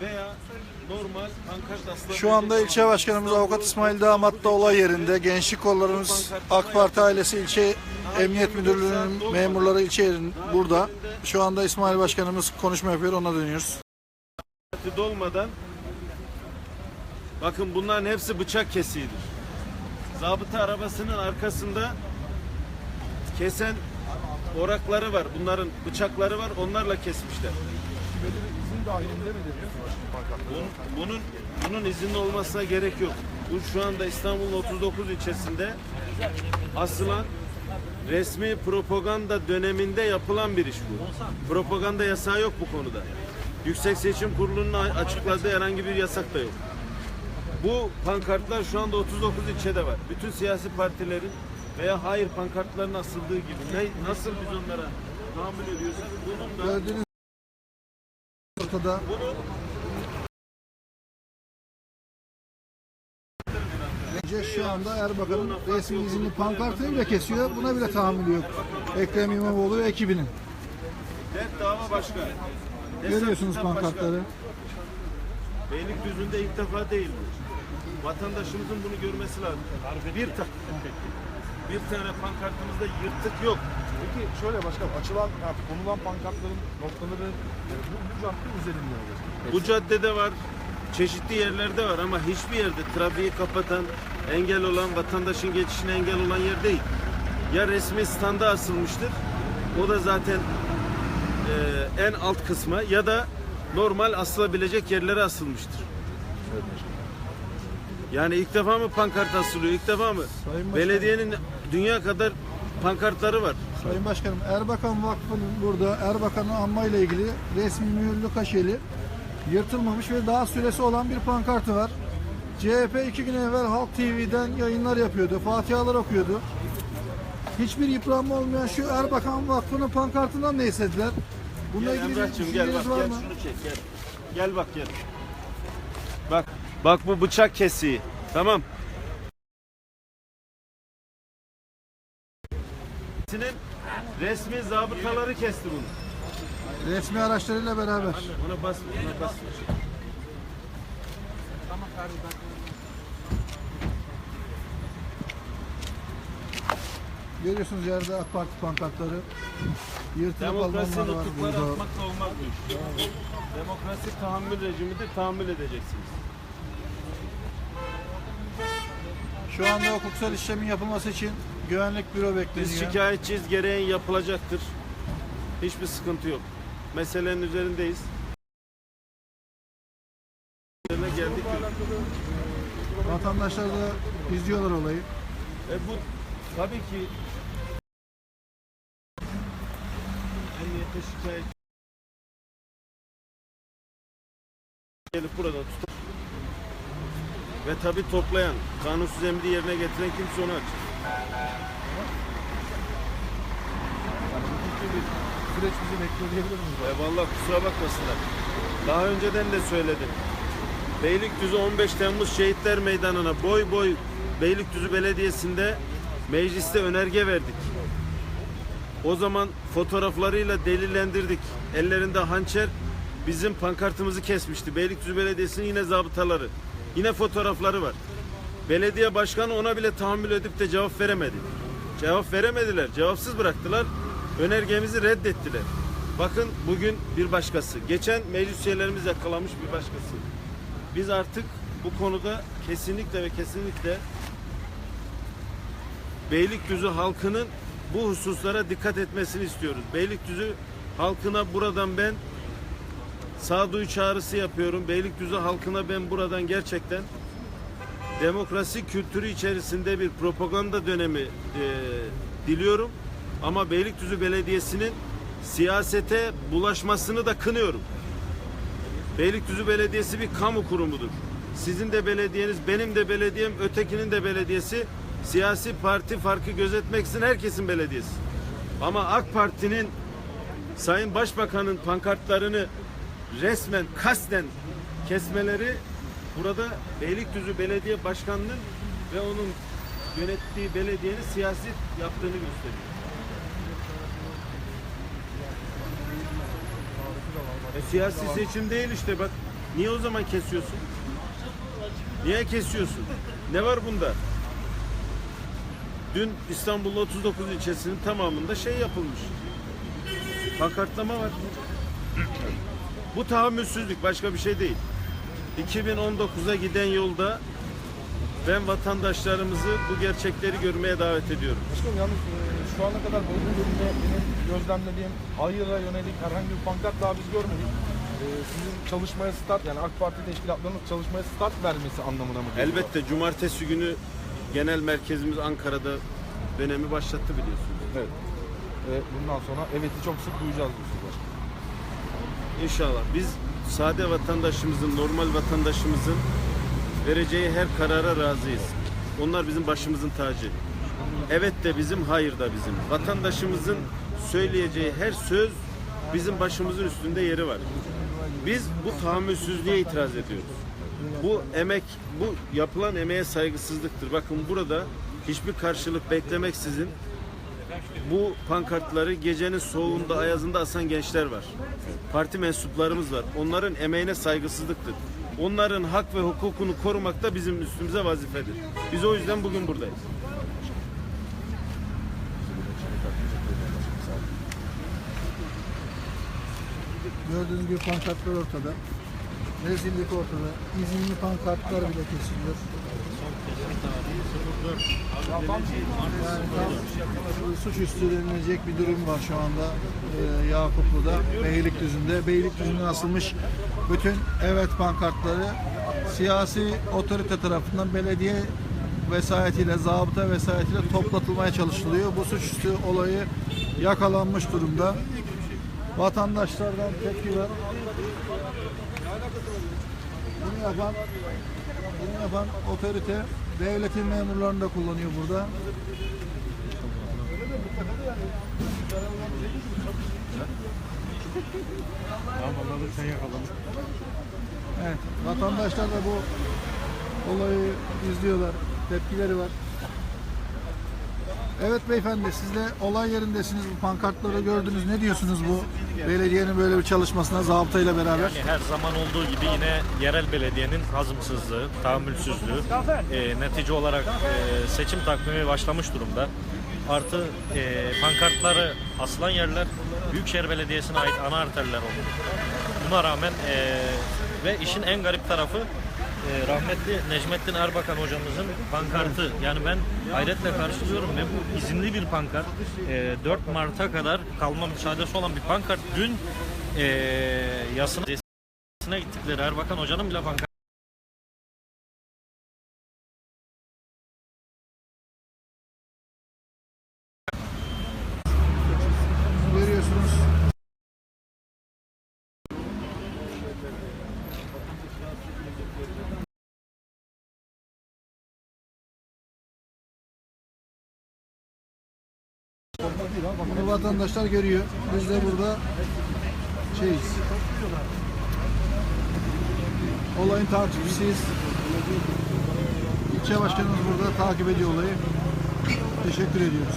veya normal pankart asılabilecek Şu anda ilçe başkanımız Avukat İsmail Damat da olay yerinde. Gençlik kollarımız AK Parti ailesi ilçe Emniyet Müdürlüğü'nün memurları ilçe yerin burada. Şu anda İsmail Başkanımız konuşma yapıyor ona dönüyoruz. dolmadan bakın bunların hepsi bıçak kesiğidir. Zabıta arabasının arkasında kesen orakları var. Bunların bıçakları var. Onlarla kesmişler. Dahilinde mi? Bunun, bunun, bunun izinli olmasına gerek yok. Bu şu anda İstanbul'un 39 ilçesinde asılan resmi propaganda döneminde yapılan bir iş bu. Propaganda yasağı yok bu konuda. Yüksek Seçim Kurulu'nun açıkladığı herhangi bir yasak da yok. Bu pankartlar şu anda 39 ilçede var. Bütün siyasi partilerin veya hayır pankartların asıldığı gibi. Ne, nasıl biz onlara tahammül ediyorsak bunun da Gördüğünüz bunu Önce şu anda Erbakan'ın resmi izinli pankartını bile kesiyor. Buna bile tahammülü yok. Ekrem İmamoğlu ve ekibinin. dert dava başka. Görüyorsunuz pankartları. Beylikdüzü'nde ilk defa değil bu. Vatandaşımızın bunu görmesi lazım. Bir, ta bir tane pankartımızda yırtık yok. Peki şöyle başkanım açılan, yani konulan pankartların noktaları e, bu, bu cadde üzerinde olur. Bu caddede var, çeşitli yerlerde var ama hiçbir yerde trafiği kapatan, engel olan, vatandaşın geçişine engel olan yer değil. Ya resmi standa asılmıştır, o da zaten e, en alt kısma ya da normal asılabilecek yerlere asılmıştır. Yani ilk defa mı pankart asılıyor, ilk defa mı? Sayın Başkanım. Belediyenin dünya kadar pankartları var. Sayın Başkanım Erbakan Vakfı'nın burada Erbakan'ın anma ile ilgili resmi mühürlü kaşeli yırtılmamış ve daha süresi olan bir pankartı var. CHP iki gün evvel Halk TV'den yayınlar yapıyordu. Fatihalar okuyordu. Hiçbir yıpranma olmayan şu Erbakan Vakfı'nın pankartından ne istediler? Bununla Gel ilgili Emrah'cığım gel bak gel mı? şunu çek gel. Gel bak gel. Bak bu bıçak kesiği. Tamam. Sinin resmi zabıtaları kesti bunu. Resmi araçlarıyla beraber. Ona bas, ona bas. Görüyorsunuz yerde AK Parti pankartları. Yırtılıp Demokrasi almanlar var burada. atmakla olmaz bu iş. Demokrasi tahammül rejimidir, tahammül edeceksiniz. Şu anda hukuksal işlemin yapılması için güvenlik büro bekleniyor. Biz şikayetçiyiz, gereği yapılacaktır. Hiçbir sıkıntı yok. Meselenin üzerindeyiz. Üzerine geldik. Vatandaşlar da izliyorlar olayı. E bu tabii ki emniyete şikayet gelip burada tutup ve tabii toplayan, kanunsuz emri yerine getiren kimse onu açar. Hukuki bir süreç bizi bekliyor diyebilir miyiz? E vallahi kusura bakmasınlar. Daha önceden de söyledim. Beylikdüzü 15 Temmuz Şehitler Meydanı'na boy boy Beylikdüzü Belediyesi'nde mecliste önerge verdik. O zaman fotoğraflarıyla delillendirdik. Ellerinde hançer bizim pankartımızı kesmişti. Beylikdüzü Belediyesi'nin yine zabıtaları. Yine fotoğrafları var. Belediye başkanı ona bile tahammül edip de cevap veremedi. Cevap veremediler. Cevapsız bıraktılar. Önergemizi reddettiler. Bakın bugün bir başkası. Geçen meclis üyelerimiz yakalamış bir başkası. Biz artık bu konuda kesinlikle ve kesinlikle Beylikdüzü halkının bu hususlara dikkat etmesini istiyoruz. Beylikdüzü halkına buradan ben sağduyu çağrısı yapıyorum. Beylikdüzü halkına ben buradan gerçekten demokrasi kültürü içerisinde bir propaganda dönemi e, diliyorum. Ama Beylikdüzü Belediyesi'nin siyasete bulaşmasını da kınıyorum. Beylikdüzü Belediyesi bir kamu kurumudur. Sizin de belediyeniz, benim de belediyem, ötekinin de belediyesi siyasi parti farkı gözetmeksizin herkesin belediyesi. Ama AK Parti'nin Sayın Başbakan'ın pankartlarını resmen kasten kesmeleri burada Beylikdüzü Belediye Başkanı'nın ve onun yönettiği belediyenin siyasi yaptığını gösteriyor. E, siyasi seçim değil işte bak Niye o zaman kesiyorsun? Niye kesiyorsun? Ne var bunda? Dün İstanbul'un 39 ilçesinin tamamında şey yapılmış. Pankartlama var. Bu tahammülsüzlük başka bir şey değil. 2019'a giden yolda ben vatandaşlarımızı bu gerçekleri görmeye davet ediyorum. Başkanım yalnız e, şu ana kadar Bolu bölümünde benim gözlemlediğim hayıra yönelik herhangi bir pankart daha biz görmedik. E, sizin çalışmaya start yani AK Parti teşkilatlarının çalışmaya start vermesi anlamına mı geliyor? Elbette cumartesi günü genel merkezimiz Ankara'da dönemi başlattı biliyorsunuz. Evet. E, bundan sonra evet'i çok sık duyacağız diyorsunuz başkanım. İnşallah biz sade vatandaşımızın, normal vatandaşımızın vereceği her karara razıyız. Onlar bizim başımızın tacı. Evet de bizim, hayır da bizim. Vatandaşımızın söyleyeceği her söz bizim başımızın üstünde yeri var. Biz bu tahammülsüzlüğe itiraz ediyoruz. Bu emek, bu yapılan emeğe saygısızlıktır. Bakın burada hiçbir karşılık beklemeksizin bu pankartları gecenin soğuğunda, ayazında asan gençler var. Parti mensuplarımız var. Onların emeğine saygısızlıktır. Onların hak ve hukukunu korumak da bizim üstümüze vazifedir. Biz o yüzden bugün buradayız. Gördüğünüz gibi pankartlar ortada. Rezillik ortada. İzinli pankartlar bile kesiliyor. Suçüstü denilecek bir durum var şu anda e, Yakuplu'da, Beylikdüzü'nde. Beylikdüzü'nden asılmış bütün evet pankartları siyasi otorite tarafından belediye vesayetiyle, zabıta vesayetiyle toplatılmaya çalışılıyor. Bu suçüstü olayı yakalanmış durumda. Vatandaşlardan tepki var. Bunu yapan, bunu yapan otorite devletin memurlarını da kullanıyor burada. Evet, vatandaşlar da bu olayı izliyorlar, tepkileri var. Evet beyefendi, siz de olay yerindesiniz, bu pankartları gördünüz. Ne diyorsunuz bu belediyenin böyle bir çalışmasına zabıtayla beraber? Yani her zaman olduğu gibi yine yerel belediyenin hazımsızlığı, tahammülsüzlüğü e, netice olarak e, seçim takvimi başlamış durumda. Artı e, pankartları asılan yerler Büyükşehir Belediyesi'ne ait ana arterler oldu. Buna rağmen e, ve işin en garip tarafı e, rahmetli Necmettin Erbakan hocamızın pankartı. Yani ben hayretle karşılıyorum ve bu izinli bir pankart. E, 4 Mart'a kadar kalma müsaadesi olan bir pankart. Dün e, yasına gittikleri Erbakan Hoca'nın bile pankart Bunu vatandaşlar görüyor. Biz de burada şeyiz. Olayın takipçisiyiz. İlçe başkanımız burada takip ediyor olayı. Teşekkür ediyoruz.